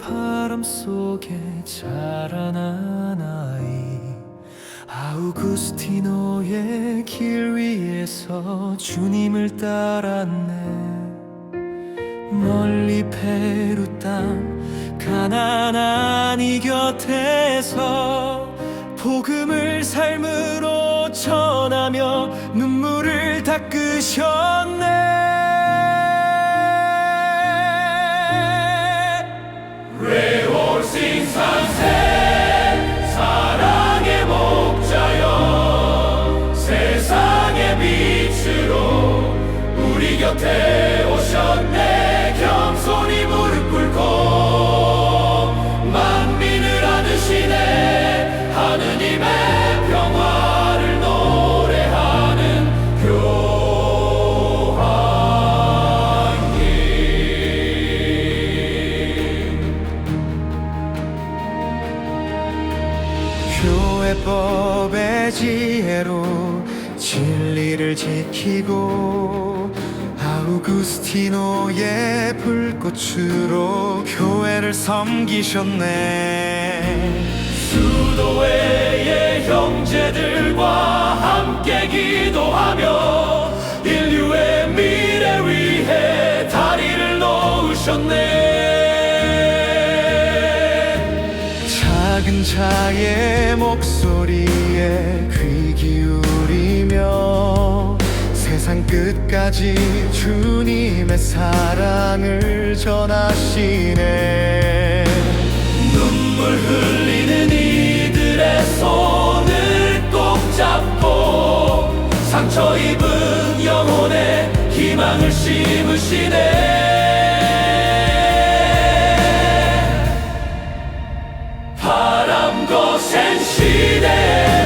바람 속에 자라난 아이 아우구스티노의 길 위에서 주님을 따랐네. 멀리 페루 땅 가나안 이 곁에서 복음을 삶으로 전하며 눈물을 닦으셨네 곁에 오셨네. 겸손히 무릎 꿇고 만민을 안으시네. 하느님의 평화를 노래하는 교황님. 교회법의 지혜로 진리를 지키고 아우구스티노의 불꽃으로 교회를 섬기셨네. 수도회의 형제들과 함께 기도하며 인류의 미래 위해 다리를 놓으셨네. 작은 자의 목소리에 끝까지 주님의 사랑을 전하시네. 눈물 흘리는 이들의 손을 꼭 잡고 상처 입은 영혼에 희망을 심으시네. 바람 거센 시대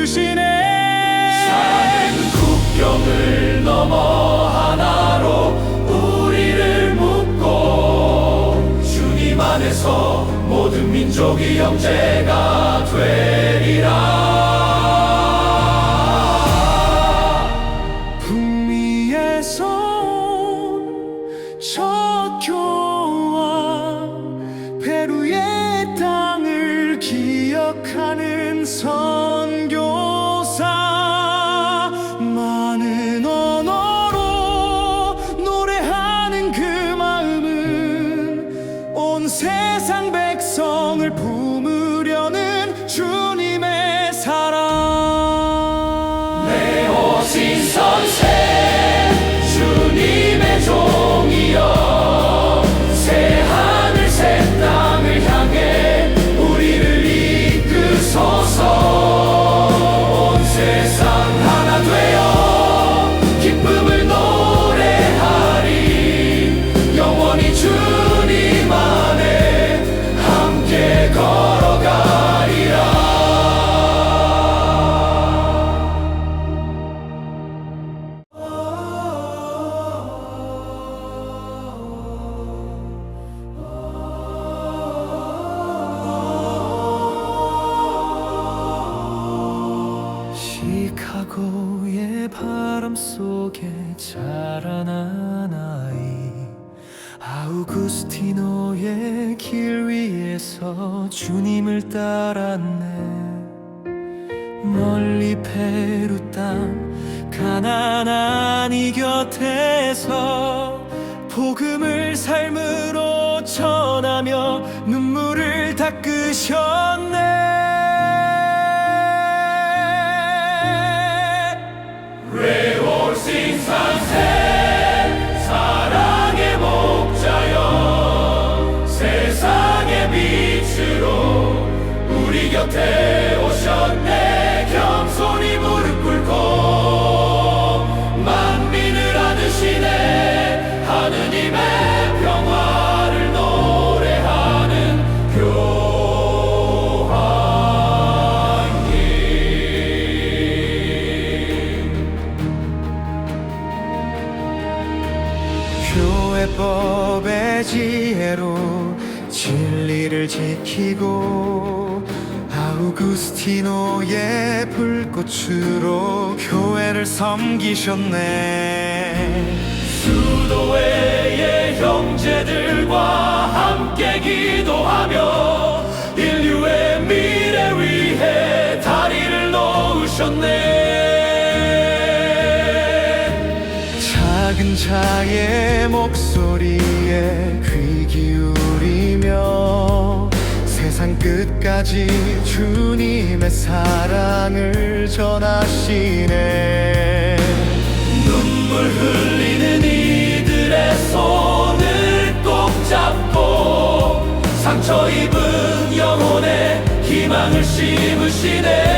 비추시네. 사랑은 국경을 넘어 하나로 우리를 묶고 주님 안에서 모든 민족이 형제가 되 오 속에 자라난 아이 아우구스티노의 길 위에서 주님을 따랐네. 멀리 페루 땅 가나안 이 곁에서 복음을 삶으로 전하며 눈물을 닦으셨네 교회법의 지혜로 진리를 지키고 아우구스티노의 불꽃으로 교회를 섬기셨네. 수도회의 형제들과 함께 기도하며 인류의 미래 위해 다리를 놓으셨네. 작은 자의 목소리에 귀 기울이며 세상 끝까지 주님의 사랑을 전하시네. 눈물 흘리는 이 상처 입은 영혼에 희망을 심으시네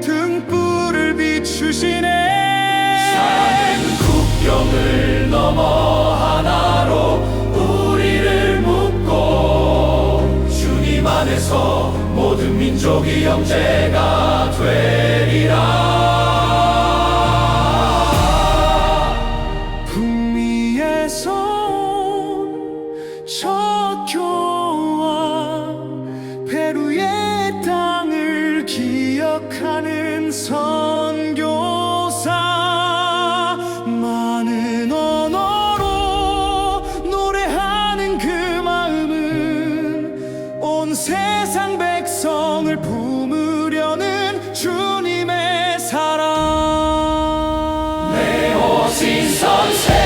등불을 비추시네. 작은 국경을 넘어 하나로 우리를 묶고 주님 안에서 모든 민족이 형제가 되리라 See you soon.